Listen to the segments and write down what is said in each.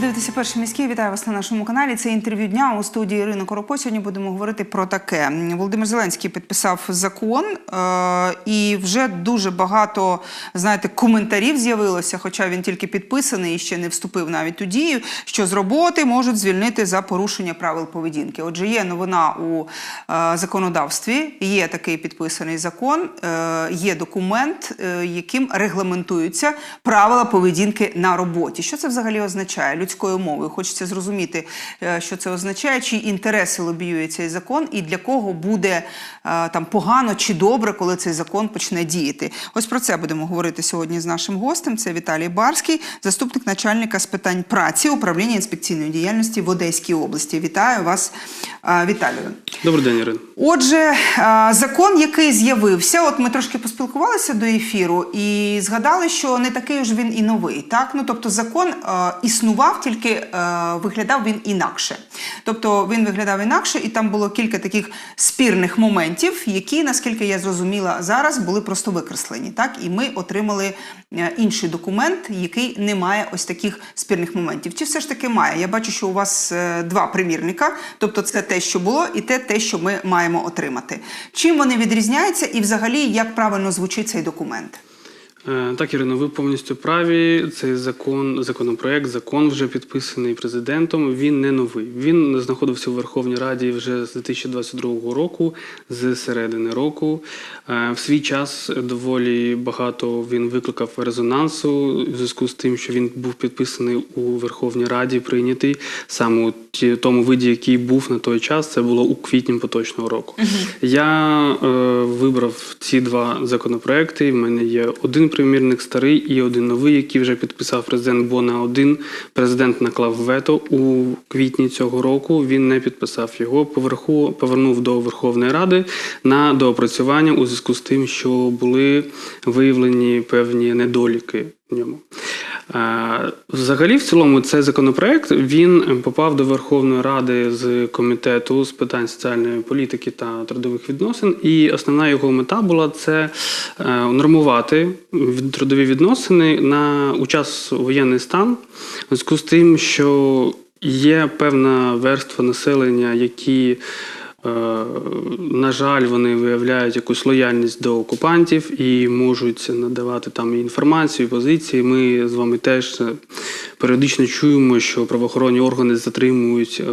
Ви дивитеся перший міський. Вітаю вас на нашому каналі. Це інтерв'ю дня у студії Ірина Коропо. Сьогодні будемо говорити про таке. Володимир Зеленський підписав закон, е- і вже дуже багато знаєте коментарів з'явилося, хоча він тільки підписаний і ще не вступив навіть у дію, що з роботи можуть звільнити за порушення правил поведінки. Отже, є новина у е- законодавстві. Є такий підписаний закон, е- є документ, яким регламентуються правила поведінки на роботі. Що це взагалі означає людською мовою? Хочеться зрозуміти, е, що це означає, чи інтереси лобіює цей закон, і для кого буде е, там погано чи добре, коли цей закон почне діяти. Ось про це будемо говорити сьогодні з нашим гостем. Це Віталій Барський, заступник начальника з питань праці управління інспекційної діяльності в Одеській області. Вітаю вас, е, Віталію. Добрий день, Ірина. Отже, закон, який з'явився, от ми трошки поспілкувалися до ефіру і згадали, що не такий ж він і новий. Так, ну тобто, закон е, тільки е, виглядав він інакше. Тобто він виглядав інакше, і там було кілька таких спірних моментів, які, наскільки я зрозуміла, зараз були просто викреслені. Так, і ми отримали е, інший документ, який не має ось таких спірних моментів. Чи все ж таки має? Я бачу, що у вас е, два примірника, тобто це те, що було, і те, те, що ми маємо отримати. Чим вони відрізняються, і взагалі як правильно звучить цей документ? Е, Так, Ірино, ви повністю праві. Цей закон, законопроект, закон вже підписаний президентом. Він не новий. Він знаходився у Верховній Раді вже з 2022 року, з середини року. Е, В свій час доволі багато він викликав резонансу у зв'язку з тим, що він був підписаний у Верховній Раді, прийнятий саме у тому виді, який був на той час. Це було у квітні поточного року. Я е, вибрав ці два законопроекти. В мене є один примірник старий і один новий, який вже підписав президент. Бо на один президент наклав вето у квітні цього року. Він не підписав його. Поверху повернув до Верховної Ради на доопрацювання у зв'язку з тим, що були виявлені певні недоліки в ньому. Е, Взагалі, в цілому, цей законопроект він попав до Верховної Ради з комітету з питань соціальної політики та трудових відносин. І основна його мета була це е, унормувати трудові відносини на у час воєнний стан, в зв'язку з тим, що є певна верства населення, які На жаль, вони виявляють якусь лояльність до окупантів і можуть надавати там інформацію, позиції. Ми з вами теж е, періодично чуємо, що правоохоронні органи затримують е,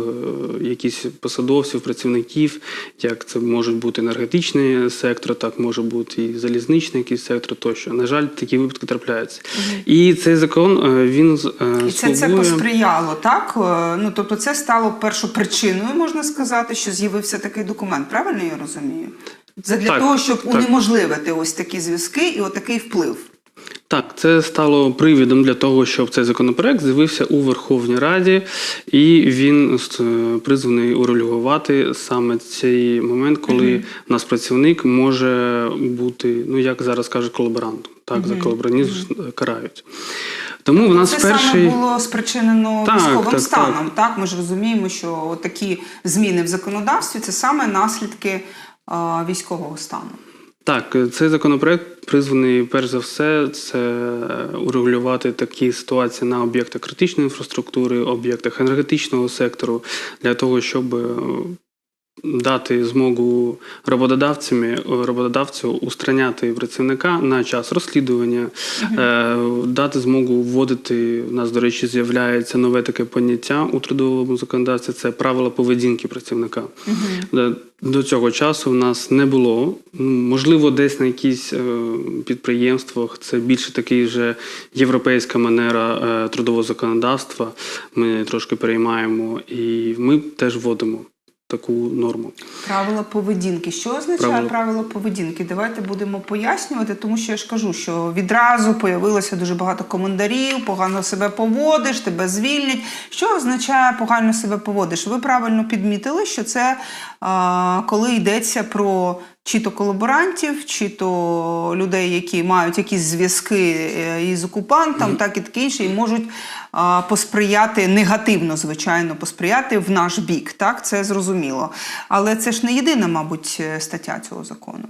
якісь посадовців, працівників, як це може бути енергетичний сектор, так може бути і залізничний якийсь сектор тощо. На жаль, такі випадки трапляються. І цей закон е, він е, І це, це посприяло, так? Ну, тобто це стало першопричиною, можна сказати, що з'явився такий документ. Правильно я розумію? Задля Так, того, щоб так. унеможливити ось такі зв'язки і отакий вплив. Так, це стало привідом для того, щоб цей законопроект з'явився у Верховній Раді, і він е, призваний урегулювати саме цей момент, коли у нас працівник може бути, ну як зараз кажуть, колаборантом. Так, за колаборанізм ж карають. Тому в нас це перший. саме було спричинено Так, військовим так, станом. Так. ми ж розуміємо, що такі зміни в законодавстві це саме наслідки е, військового стану. Так, цей законопроект призваний перш за все це урегулювати такі ситуації на об'єктах критичної інфраструктури, об'єктах енергетичного сектору для того, щоб е, дати змогу роботодавцями роботодавцю устраняти працівника на час розслідування, е, дати змогу вводити. У нас, до речі, з'являється нове таке поняття у трудовому законодавстві це правила поведінки працівника. Е, До цього часу в нас не було. Можливо, десь на якісь е, підприємствах це більше такий вже європейська манера трудового законодавства. Ми трошки переймаємо, і ми теж вводимо таку норму. Правила поведінки. Що означає Правила- правила поведінки? Давайте будемо пояснювати, тому що я ж кажу, що відразу появилося дуже багато коментарів, погано себе поводиш, тебе звільнять. Що означає погано себе поводиш? Ви правильно підмітили, що це а, коли йдеться про чи то колаборантів, чи то людей, які мають якісь зв'язки е, із окупантом, так і таке інше, і можуть а, посприяти негативно, звичайно, посприяти в наш бік. Так, це зрозуміло. Але це ж не єдина, мабуть, е, стаття цього закону.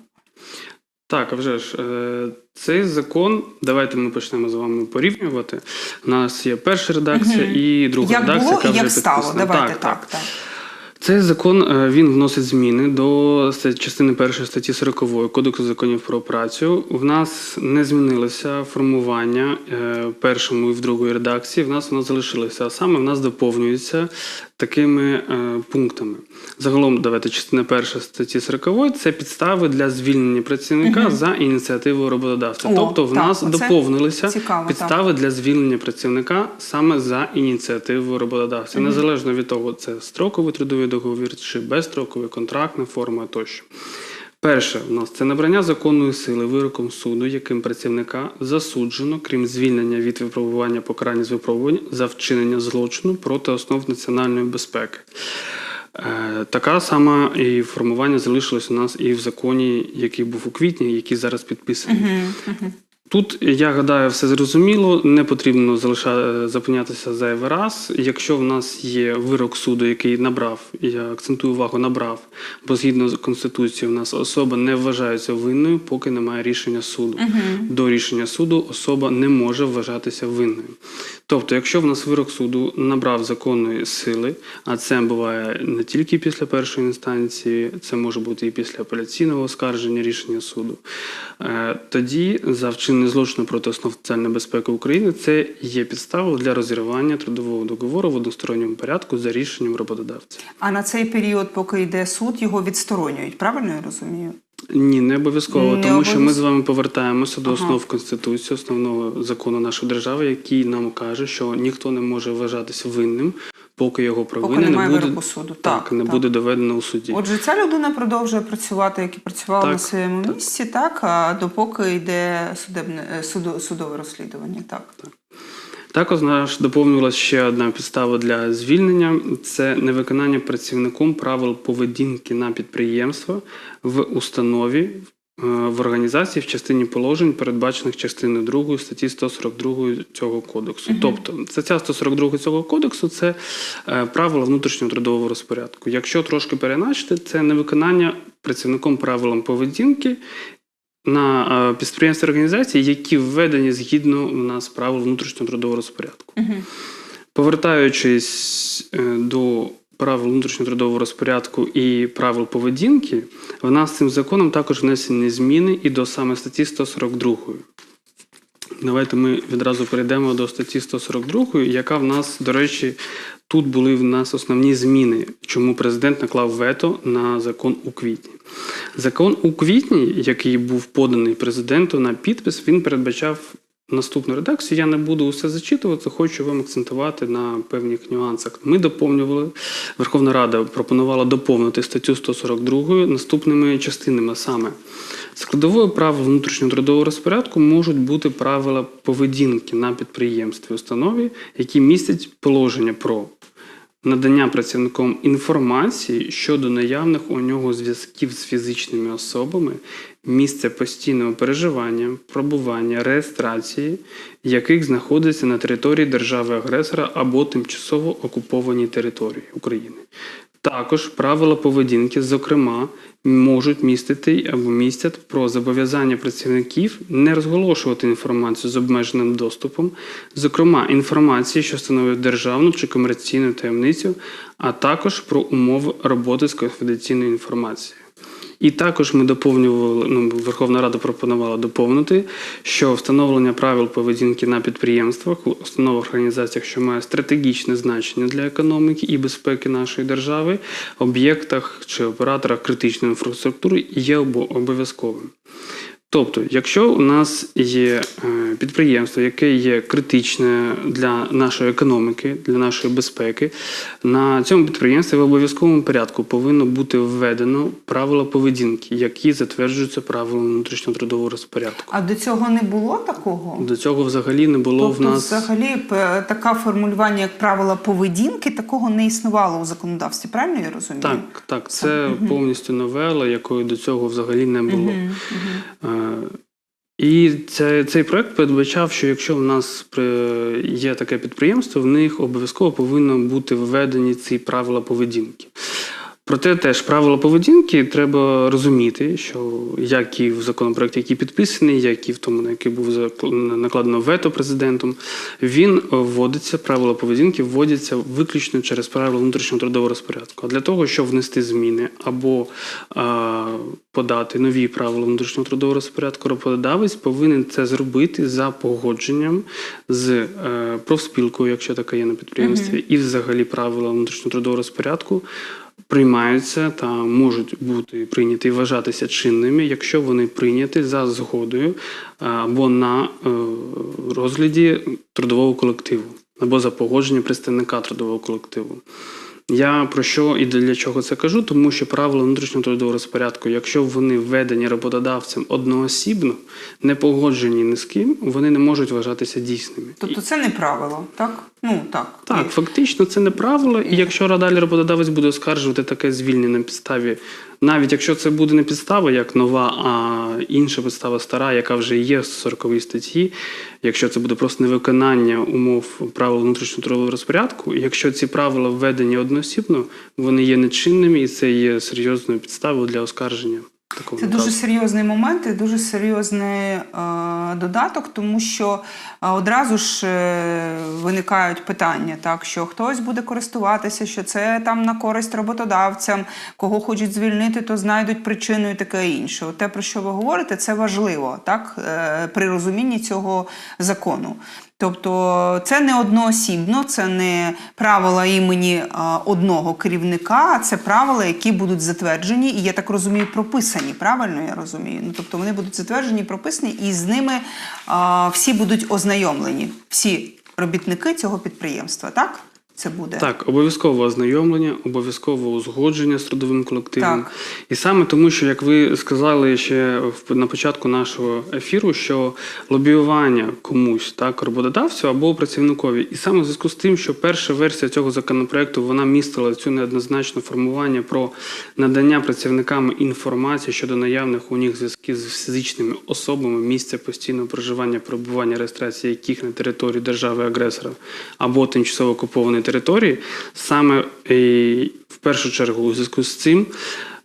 Так, а вже ж е, цей закон. Давайте ми почнемо з вами порівнювати. У нас є перша редакція Мгм. і друга Як редакція. було яка і як стало? Давайте так. так. так. Цей закон е, він вносить зміни до частини першої статті 40 Кодексу законів про працю. В нас не змінилося формування е, першому і в другої редакції. В нас воно залишилося. А саме в нас доповнюється такими е, пунктами. Загалом, давайте частина перша статті 40 це підстави для звільнення працівника угу. за ініціативою роботодавця. О, тобто в так, нас доповнилися цікаво, підстави для звільнення працівника саме за ініціативою роботодавця, угу. незалежно від того, це строковий трудовий договір чи безстроковий контрактна форма тощо. Перше, у нас це набрання законної сили вироком суду, яким працівника засуджено, крім звільнення від випробування покарання з випробування за вчинення злочину проти основ національної безпеки. Е, Така сама і формування залишилось у нас і в законі, який був у квітні, який зараз підписаний. Мгм, мгм. Тут я гадаю, все зрозуміло. Не потрібно залиша... зупинятися зайвий раз. Якщо в нас є вирок суду, який набрав, я акцентую увагу, набрав, бо згідно з конституцією, в нас особа не вважається винною, поки немає рішення суду. Мгм. До рішення суду особа не може вважатися винною. Тобто, якщо в нас вирок суду набрав законної сили, а це буває не тільки після першої інстанції, це може бути і після апеляційного оскарження рішення суду, е, тоді за вчинення злочину проти основ національної безпеки України це є підставою для розірвання трудового договору в односторонньому порядку за рішенням роботодавця. А на цей період, поки йде суд, його відсторонюють. Правильно я розумію? Ні, не обов'язково, Не тому що ми з вами повертаємося до Ага. основ Конституції, основного закону нашої держави, який нам каже, що ніхто не може вважатися винним, поки його провина немає не буде суду. Так, Так, не так. буде доведено у суді. Отже, ця людина продовжує працювати, як і працювала Так, на своєму так. місці, так, а допоки йде судебне е, суду, судове розслідування. Так. Також наш доповнювалася ще одна підстава для звільнення: це невиконання працівником правил поведінки на підприємства в установі. Е, В організації в частині положень, передбачених частиною 2 статті 142 цього кодексу. Мгм. Тобто, стаття 142 цього кодексу це е, правила внутрішнього трудового розпорядку. Якщо трошки переначити, це невиконання працівником правилам поведінки на е, підприємстві організації, які введені згідно у нас правил внутрішнього трудового розпорядку. Угу. Повертаючись е, до правил внутрішнього трудового розпорядку і правил поведінки, в нас цим законом також внесені зміни і до саме статті 142. Давайте ми відразу перейдемо до статті 142, яка в нас, до речі, тут були в нас основні зміни, чому президент наклав вето на закон у квітні. Закон у квітні, який був поданий президенту на підпис, він передбачав наступну редакцію. Я не буду усе зачитувати, хочу вам акцентувати на певних нюансах. Ми доповнювали, Верховна Рада пропонувала доповнити статтю 142 наступними частинами, саме складовою правил внутрішнього трудового розпорядку можуть бути правила поведінки на підприємстві установі, які містять положення про надання працівником інформації щодо наявних у нього зв'язків з фізичними особами, місце постійного переживання, пробування, реєстрації, яких знаходиться на території держави-агресора або тимчасово окупованій території України. Також правила поведінки, зокрема, можуть містити або містять про зобов'язання працівників не розголошувати інформацію з обмеженим доступом, зокрема інформації, що становить державну чи комерційну таємницю, а також про умови роботи з конфіденційною інформацією. І також ми доповнювали, ну, Верховна Рада пропонувала доповнити, що встановлення правил поведінки на підприємствах, установах організаціях, що має стратегічне значення для економіки і безпеки нашої держави, об'єктах чи операторах критичної інфраструктури є обо- обов'язковим. Тобто, якщо у нас є е, підприємство, яке є критичне для нашої економіки, для нашої безпеки, на цьому підприємстві в обов'язковому порядку повинно бути введено правила поведінки, які затверджуються правилами внутрішнього трудового розпорядку. А до цього не було такого? До цього взагалі не було тобто, в нас. взагалі, п- таке формулювання, як правила поведінки, такого не існувало у законодавстві. Правильно я розумію? Так, так, це повністю новела, якої до цього взагалі не було. Мгм, мгм. І це, цей проект передбачав, що якщо в нас є таке підприємство, в них обов'язково повинно бути введені ці правила поведінки. Проте теж правила поведінки треба розуміти, що як і в законопроекті, який підписаний, як і в тому, на який був накладено вето президентом, він вводиться, правила поведінки вводяться виключно через правила внутрішнього трудового розпорядку. А для того, щоб внести зміни або а, подати нові правила внутрішнього трудового розпорядку, роботодавець повинен це зробити за погодженням з е, профспілкою, якщо така є на підприємстві, і взагалі правила внутрішнього трудового розпорядку приймаються та можуть бути прийняті і вважатися чинними, якщо вони прийняті за згодою е, або на е, розгляді трудового колективу, або за погодження представника трудового колективу. Я про що і для чого це кажу? Тому що правила внутрішнього трудового розпорядку, якщо вони введені роботодавцем одноосібно, не погоджені ні з ким, вони не можуть вважатися дійсними. Тобто це не правило, так? Ну так. Так, фактично це не правило, і якщо радалі роботодавець буде оскаржувати таке звільнення на підставі, навіть якщо це буде не підстава як нова, а інша підстава стара, яка вже є в 40 статті, якщо це буде просто невиконання умов правил внутрішнього трудового розпорядку, якщо ці правила введені одноосібно, вони є нечинними і це є серйозною підставою для оскарження такого Це дуже серйозний момент і дуже серйозний е, додаток, тому що е, одразу ж е, виникають питання, так що хтось буде користуватися, що це там на користь роботодавцям, кого хочуть звільнити, то знайдуть причину і таке інше. Те, про що ви говорите, це важливо, так е, при розумінні цього закону. Тобто це не одноосібно, це не правила імені одного керівника, а це правила, які будуть затверджені, і я так розумію, прописані. Правильно я розумію? Ну тобто вони будуть затверджені, прописані, і з ними а, всі будуть ознайомлені, всі робітники цього підприємства. Так це буде Так, обов'язкове ознайомлення, обов'язкове узгодження з трудовим колективом. Так. І саме тому, що як ви сказали ще на початку нашого ефіру, що лобіювання комусь, так, роботодавцю або працівникові, і саме в зв'язку з тим, що перша версія цього законопроекту вона містила цю неоднозначне формування про надання працівникам інформації щодо наявних у них зв'язків з фізичними особами місця постійного проживання, перебування, реєстрації яких на території держави-агресора або тимчасово окупованої території, саме і, в першу чергу у зв'язку з цим.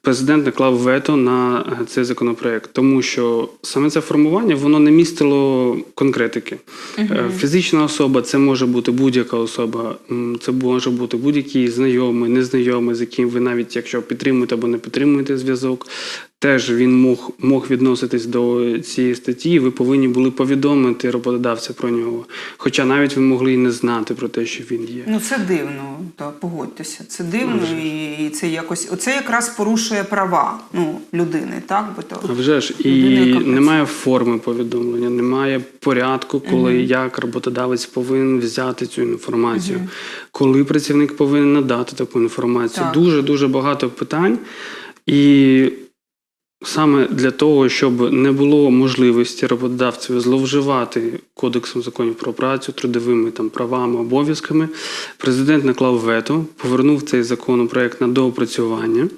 Президент наклав вето на е, цей законопроект, тому що саме це формування воно не містило конкретики. Е, Фізична особа це може бути будь-яка особа, це може бути будь-який знайомий, незнайомий, з яким ви навіть якщо підтримуєте або не підтримуєте зв'язок. Теж він мог, мог відноситись до цієї статті, ви повинні були повідомити роботодавця про нього. Хоча навіть ви могли і не знати про те, що він є. Ну це дивно, та погодьтеся. Це дивно, і, і це якось оце якраз порушує права ну, людини, так би то А вже ж і яка немає форми повідомлення, немає порядку, коли як роботодавець повинен взяти цю інформацію, коли працівник повинен надати таку інформацію. Так. Дуже дуже багато питань. І саме для того, щоб не було можливості роботодавців зловживати кодексом законів про працю, трудовими там правами, обов'язками, президент наклав вето, повернув цей законопроект на доопрацювання,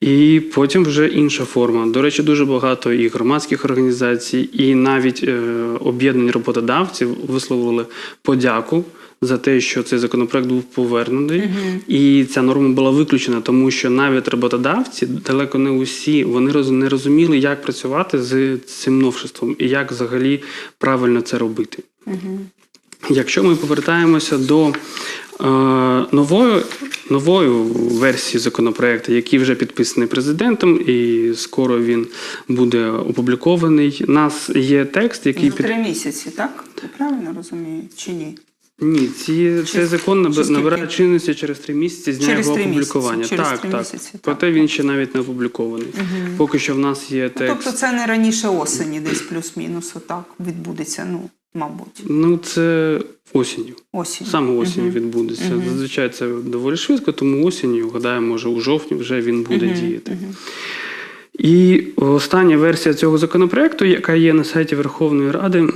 і потім вже інша форма. До речі, дуже багато і громадських організацій, і навіть е, об'єднань роботодавців висловили подяку. За те, що цей законопроект був повернений, і ця норма була виключена, тому що навіть роботодавці далеко не усі вони не розуміли, як працювати з цим новшеством і як взагалі правильно це робити. Якщо ми повертаємося до е, нової, нової версії законопроекту, який вже підписаний президентом, і скоро він буде опублікований. У нас є текст, який за під три місяці, так? Я правильно розумію чи ні? Ні, ці, цей закон набирає чинності через три місяці з дня Через його опублікування. місяці, через так, три так. місяці, так. Проте він ще навіть не опублікований. Поки що в нас є Ну, тобто це не раніше осені, десь плюс-мінус, отак відбудеться, ну, мабуть, Ну, це осінню. осінь. Саме осінню відбудеться. Зазвичай це доволі швидко, тому осінню, гадаю, може, у жовтні вже він буде діяти. І остання версія цього законопроекту, яка є на сайті Верховної Ради,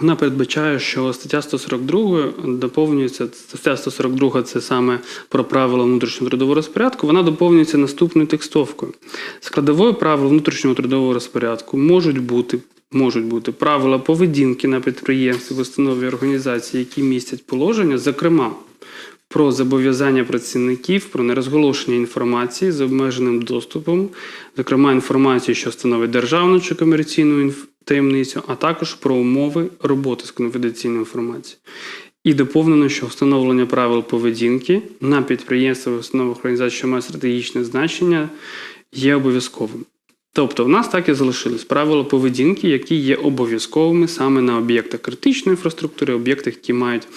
вона передбачає, що стаття 142 доповнюється. Стаття 142 це саме про правила внутрішнього трудового розпорядку. Вона доповнюється наступною текстовкою. Складовою правил внутрішнього трудового розпорядку можуть бути. Можуть бути правила поведінки на підприємстві, в установі організації, які містять положення, зокрема, про зобов'язання працівників про нерозголошення інформації з обмеженим доступом, зокрема інформації, що становить державну чи комерційну таємницю, а також про умови роботи з конфіденційною інформацією. І доповнено, що встановлення правил поведінки на підприємствах установах організацій, що мають стратегічне значення, є обов'язковим. Тобто, в нас так і залишились правила поведінки, які є обов'язковими саме на об'єктах критичної інфраструктури, об'єктах, які мають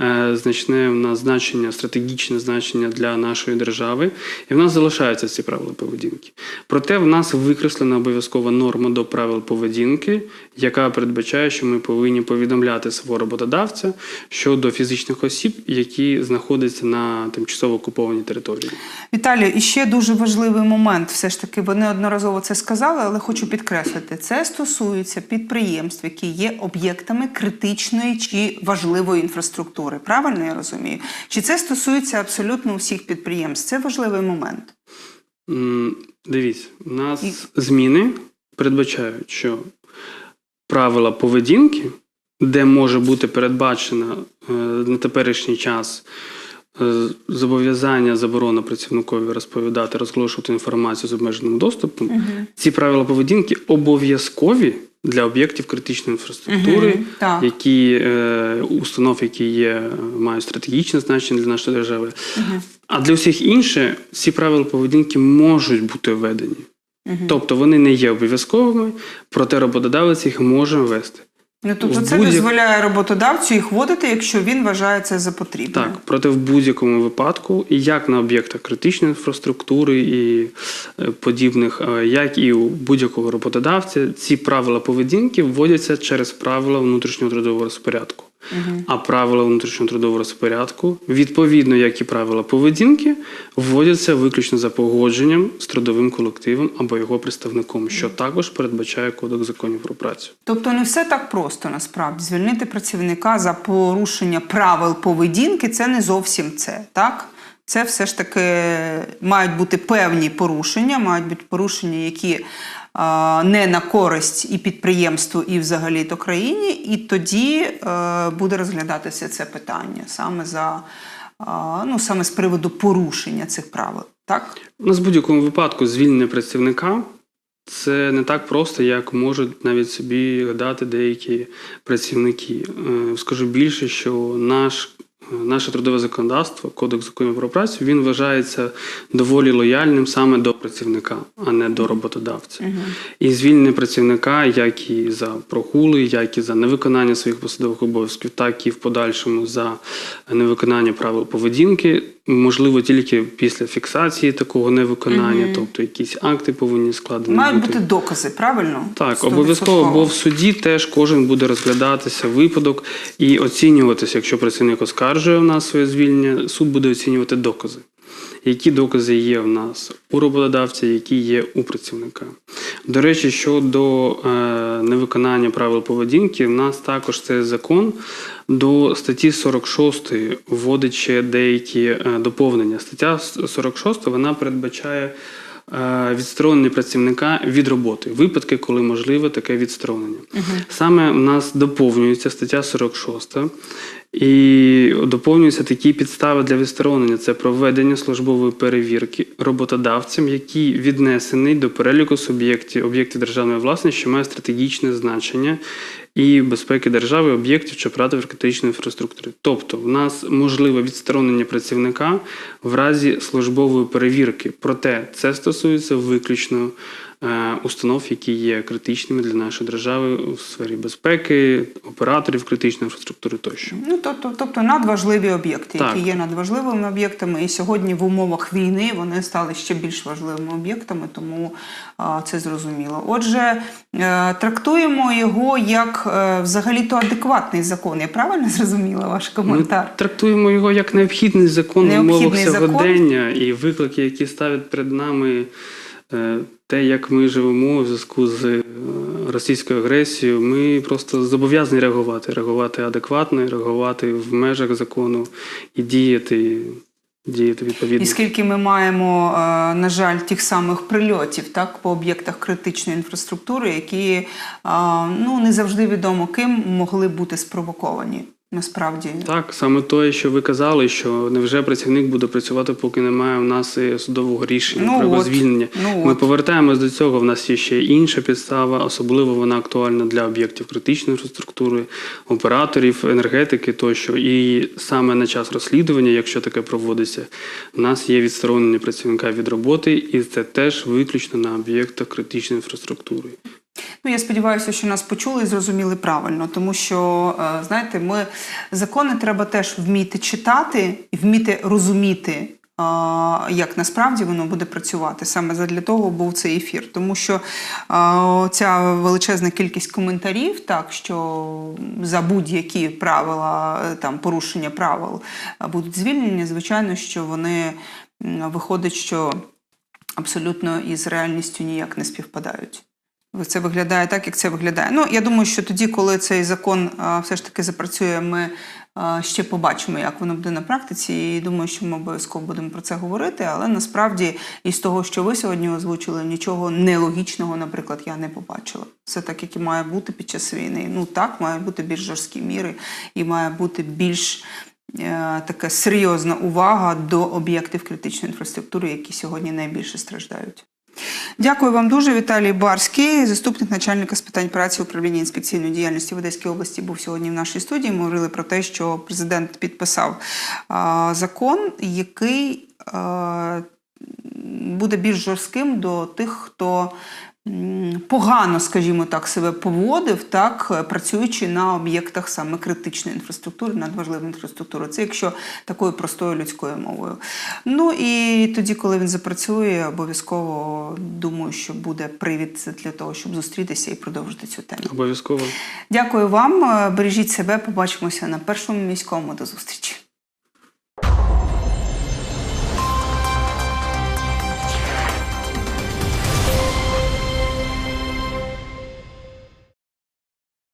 е, значне в нас значення, стратегічне значення для нашої держави. І в нас залишаються ці правила поведінки. Проте в нас викреслена обов'язкова норма до правил поведінки, яка передбачає, що ми повинні повідомляти свого роботодавця щодо фізичних осіб, які знаходяться на тимчасово окупованій території. Віталію, і ще дуже важливий момент. Все ж таки, ви неодноразово це сказали, але хочу підкреслити: це стосується підприємств, які є об'єктами критичної чи важливої інфраструктури. Правильно я розумію? Чи це стосується абсолютно усіх підприємств? Це важливий момент. М, Дивіться, у нас зміни передбачають, що правила поведінки, де може бути передбачено е, на теперішній час зобов'язання заборона працівникові розповідати, розголошувати інформацію з обмеженим доступом, ці правила поведінки обов'язкові для об'єктів критичної інфраструктури, так. які е, установ, які є, е, мають стратегічне значення для нашої держави. А для всіх інших ці правила поведінки можуть бути введені. Тобто вони не є обов'язковими, проте роботодавець їх може ввести. Ну, тобто це дозволяє роботодавцю їх вводити, якщо він вважає це за потрібне. Так, проте в будь-якому випадку, і як на об'єктах критичної інфраструктури і е, подібних, е, як і у будь-якого роботодавця, ці правила поведінки вводяться через правила внутрішнього трудового розпорядку. А правила внутрішнього трудового розпорядку, відповідно, як і правила поведінки, вводяться виключно за погодженням з трудовим колективом або його представником, що також передбачає Кодекс законів про працю. Тобто не все так просто насправді. Звільнити працівника за порушення правил поведінки це не зовсім це, так? Це все ж таки мають бути певні порушення, мають бути порушення, які а, не на користь і підприємству, і взагалі то країні, і тоді е, буде розглядатися це питання саме за ну саме з приводу порушення цих правил. Так? У нас в будь-якому випадку звільнення працівника це не так просто, як можуть навіть собі гадати деякі працівники. Е, Скажу більше, що наш. Наше трудове законодавство, Кодекс законів про працю, він вважається доволі лояльним саме до працівника, а не до роботодавця. І звільнення працівника, як і за прогули, як і за невиконання своїх посадових обов'язків, так і в подальшому за невиконання правил поведінки, можливо тільки після фіксації такого невиконання, тобто якісь акти повинні складені Мають бути докази, правильно? так, обов'язково, бо в суді теж кожен буде розглядатися випадок і оцінюватися, якщо працівник оскаржує в нас своє звільнення, суд буде оцінювати докази. Які докази є в нас у роботодавця, які є у працівника. До речі, щодо е, невиконання правил поведінки, в нас також цей закон до статті 46 вводить ще деякі е, доповнення. Стаття 46 вона передбачає е, відсторонення працівника від роботи, випадки, коли можливе таке відсторонення. Саме в нас доповнюється стаття 46. І доповнюються такі підстави для відсторонення: це проведення службової перевірки роботодавцем, який віднесений до переліку суб'єктів об'єктів державної власності, що має стратегічне значення і безпеки держави, об'єктів чи операторів критичної інфраструктури. Тобто, в нас можливе відсторонення працівника в разі службової перевірки. Проте це стосується виключно установ, які є критичними для нашої держави у сфері безпеки, операторів критичної інфраструктури тощо. Ну, тобто, тобто надважливі об'єкти, Так. які є надважливими об'єктами, і сьогодні в умовах війни вони стали ще більш важливими об'єктами, тому це зрозуміло. Отже, е, трактуємо його як е, взагалі-то адекватний закон. Я правильно зрозуміла ваш коментар? Ми трактуємо його як необхідний закон в умовах Необхідний сьогодення і виклики, які ставлять перед нами е, те, як ми живемо у зв'язку з е, російською агресією. Ми просто зобов'язані реагувати, реагувати адекватно, реагувати в межах закону і діяти, діяти відповідно. І скільки ми маємо, е, на жаль, тих самих прильотів так, по об'єктах критичної інфраструктури, які е, ну, не завжди відомо ким могли бути спровоковані. Насправді. Так, саме те, що ви казали, що невже працівник буде працювати, поки немає у нас судового рішення Ну про його звільнення. ну Ми от. повертаємось до цього. В нас є ще інша підстава, особливо вона актуальна для об'єктів критичної інфраструктури, операторів, енергетики тощо. І саме на час розслідування, якщо таке проводиться, в нас є відсторонення працівника від роботи, і це теж виключно на об'єктах критичної інфраструктури. Ну, я сподіваюся, що нас почули і зрозуміли правильно, тому що, е, знаєте, ми закони треба теж вміти читати і вміти розуміти. е, Як насправді воно буде працювати саме для того був цей ефір, тому що е, ця величезна кількість коментарів, так що за будь-які правила, там порушення правил будуть звільнені, звичайно, що вони виходить, що абсолютно із реальністю ніяк не співпадають. Це виглядає так, як це виглядає. Ну, я думаю, що тоді, коли цей закон все ж таки запрацює, ми ще побачимо, як воно буде на практиці. І думаю, що ми обов'язково будемо про це говорити. Але насправді, із того, що ви сьогодні озвучили, нічого нелогічного, наприклад, я не побачила. Все так, як і має бути під час війни. Ну так, мають бути більш жорсткі міри і має бути більш. е, Така серйозна увага до об'єктів критичної інфраструктури, які сьогодні найбільше страждають. Дякую вам дуже. Віталій Барський, заступник начальника з питань праці управління інспекційної діяльності в Одеській області, був сьогодні в нашій студії. Ми говорили про те, що президент підписав а, закон, який а, буде більш жорстким до тих, хто погано, скажімо так, себе поводив, так працюючи на об'єктах саме критичної інфраструктури, надважливої інфраструктури. Це якщо такою простою людською мовою. Ну і тоді, коли він запрацює, обов'язково думаю, що буде привід для того, щоб зустрітися і продовжити цю тему. Обов'язково. Дякую вам. Бережіть себе. Побачимося на першому міському. До зустрічі.